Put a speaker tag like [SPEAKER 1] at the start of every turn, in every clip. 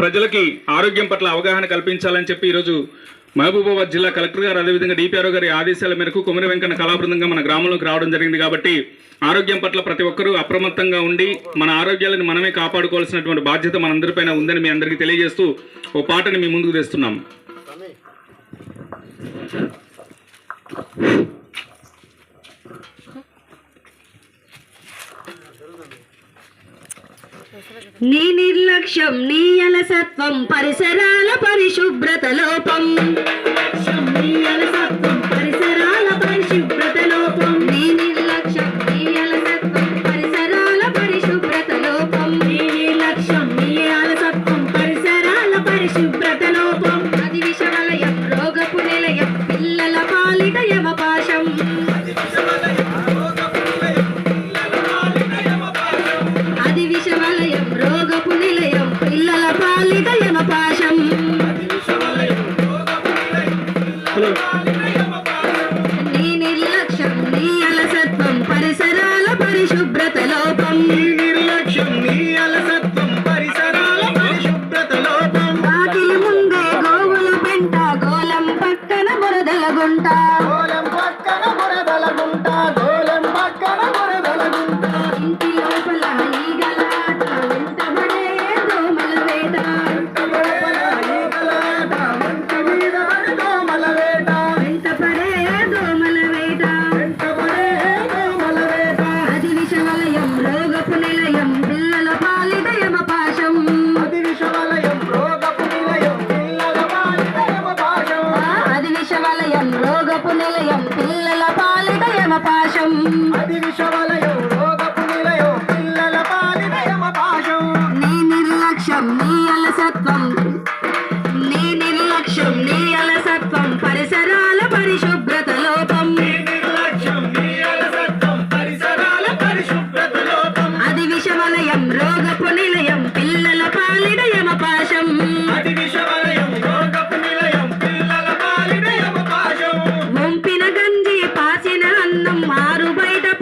[SPEAKER 1] ప్రజలకి ఆరోగ్యం పట్ల అవగాహన కల్పించాలని చెప్పి ఈరోజు మహబూబాబాద్ జిల్లా కలెక్టర్ గారు అదేవిధంగా డిపిఆర్ఓ గారి ఆదేశాల మేరకు కుమరి వెంకన్న కళాబృందంగా మన గ్రామంలోకి రావడం జరిగింది కాబట్టి ఆరోగ్యం పట్ల ప్రతి ఒక్కరూ అప్రమత్తంగా ఉండి మన ఆరోగ్యాలను మనమే కాపాడుకోవాల్సినటువంటి బాధ్యత మనందరిపైన ఉందని మీ అందరికీ తెలియజేస్తూ ఓ పాటని మీ ముందుకు తెస్తున్నాం.
[SPEAKER 2] నీ నిర్లక్ష్యం నీ అలసత్వం పరిసరాల పరిశుభ్రత లోపం. నీ అలసత్వం నీ నిర్లక్ష్యం నీ అలసత్వం పరిసరాల పరిశుభ్రత లోపం. నిర్లక్ష్యం నీ అలసత్వం పరిసరాల పరిశుభ్రత లోపం. వాకిలి ముందే గోవుల పెంట గోలం పక్కన బురదల గుంట.
[SPEAKER 3] గోలం పక్కన బురదల గుంట గోలం పక్కన
[SPEAKER 2] రోగపు నిలయం పిల్లల పాలిట యమపాశం
[SPEAKER 3] అది విషవలయం రోగపు నిలయం పిల్లల బాలిక యమపాశం
[SPEAKER 2] అది విషవలయం రోగపు నిలయం పిల్లల పాలిట యమపాశం
[SPEAKER 3] అది విషవలయం రోగపు నిలయం పిల్లల బాలిక యమపాశం
[SPEAKER 2] నీ నిర్లక్ష్యం నీ అలసత్వం రోగపు నిలయం పిల్లల యమపాశం వంపిన గంజి పాసిన అన్నం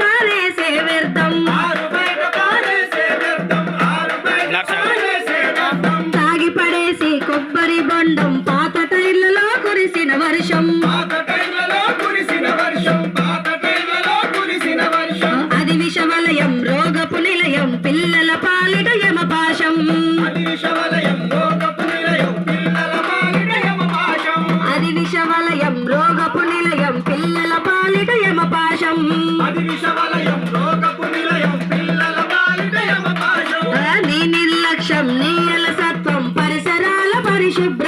[SPEAKER 2] పారేసే వ్యర్థం.
[SPEAKER 3] ఆరు బయట పారేసే వ్యర్థం ఆరు బయట పారేసే వ్యర్థం.
[SPEAKER 2] తాగి పడేసి కొబ్బరి బొండం పాత టైర్లలో కురిసిన వర్షం.
[SPEAKER 3] పాత టైర్లలో కురిసిన వర్షం
[SPEAKER 2] విషవలయం రోగపు నిలయం పిల్లల యమపాశం.
[SPEAKER 3] నీ నిర్లక్ష్యం నీ అలసత్వం పరిసరాల
[SPEAKER 2] పరిశుభ్ర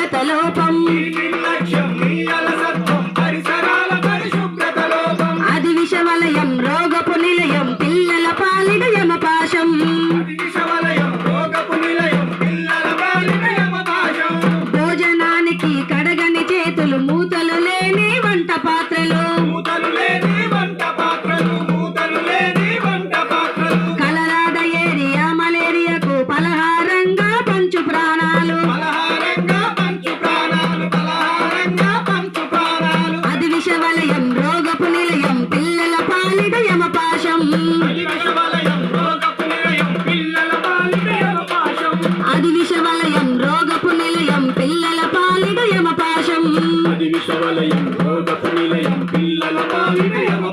[SPEAKER 2] పాశవలయం లోకత నిలయం పిల్లల వినయమ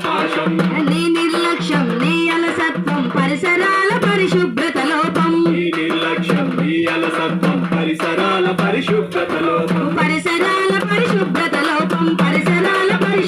[SPEAKER 2] నీ నిర్లక్ష్యం నీ అలసత్వం పరిసరాల పరిశుభ్రత లోపం.
[SPEAKER 3] నీ నిర్లక్ష్యం నీ అలసత్వం పరిసరాల పరిశుభ్రత లోపం.
[SPEAKER 2] పరిసరాల పరిశుభ్రత లోపం
[SPEAKER 3] పరిసరాల పరిశుభ్రత